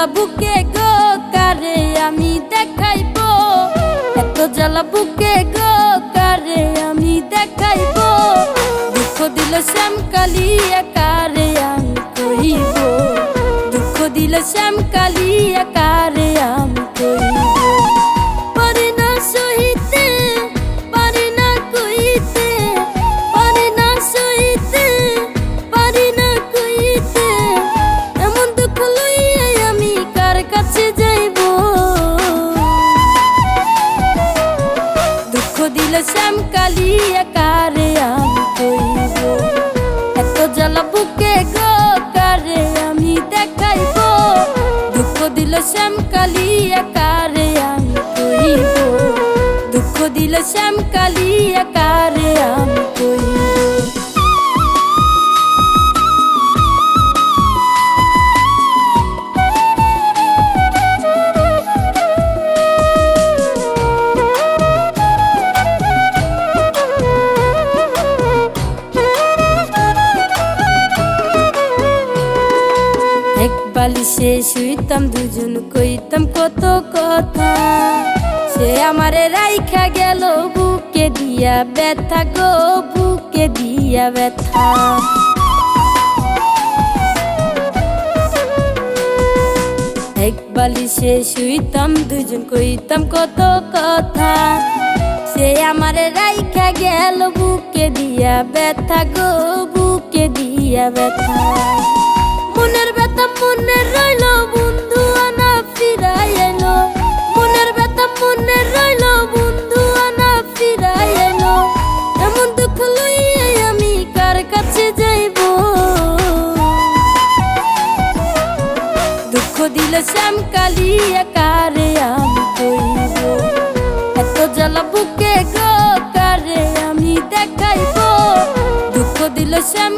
জ্বালা বুকে গো, কারে আমি দেখাইব? এত জ্বালা বুকে গো, কারে আমি দেখাইব? দুঃখ দিল শ্যাম কালিয়া কারে আমি কহিব। দুঃখ দিল শ্যাম কালিয়া কারে দিল শ্যাম কালিয়া একারে আমি কইব। এত জ্বালা বুকে গো, কারে আমি দেখাইব? দুঃখ দিল শ্যাম কালিয়া কারে আমি কইব। দুঃখ দিল শ্যাম একারে আমি কইব। শুইতাম দুজন কইতাম কত কথা। সে আমারে রাইখা গেল, বুকে দিয়া ব্যথা গো, বুকে দিয়া ব্যথা। এক বালিশে শুইতাম দুজন কইতাম কত কথা। সে আমারে রাইখা গেল, বুকে দিয়া ব্যথা গো, বুকে দিয়া ব্যথা। শ্যাম কালিয়া কারে আমি কইব। এত জ্বালা বুকে গো, কারে আমি দেখাইব? দুঃখ দিল শ্যাম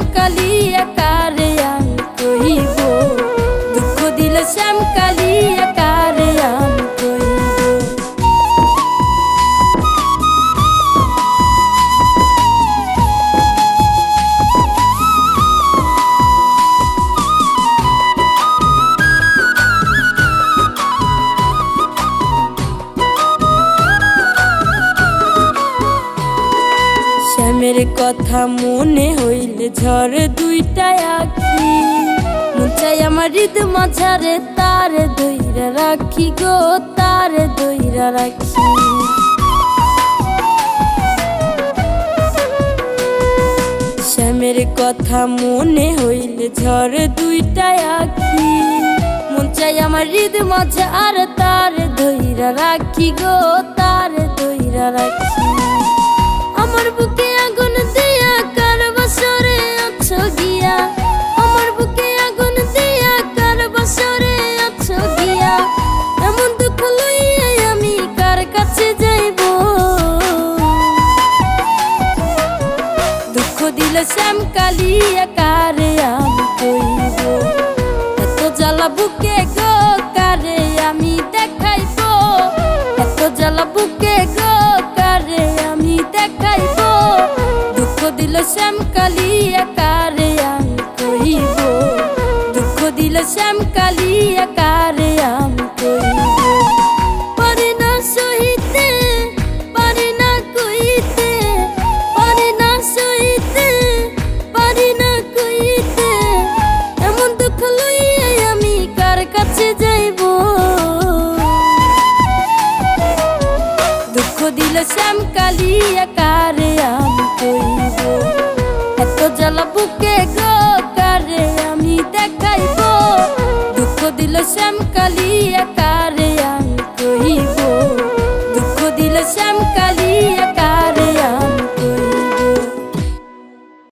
শ্যামের কথা মনে হইলে ঝরে দুইটা আখি মুচাই আমার হৃদ মাঝারে তারে দইরা রাখি গো, তারে দইরা রাখি। শ্যামের কথা মনে হইলে ঝরে দুইটা আখি মন চাই আমার হৃদ মাঝে আর তারে দইরা রাখি গো, তারে দইরা রাখি। দুঃখ শ্যাম কালিয়া কারে আমি কইব এত জ্বালা বুকে গো, কারে আমি দেখাইব? এত জ্বালা বুকে গো, কারে আমি দেখাইব? দুঃখ দিল শ্যাম কালিয়া কারে আমি কইব দুঃখ দিল শ্যাম কালিয়া ali é caro.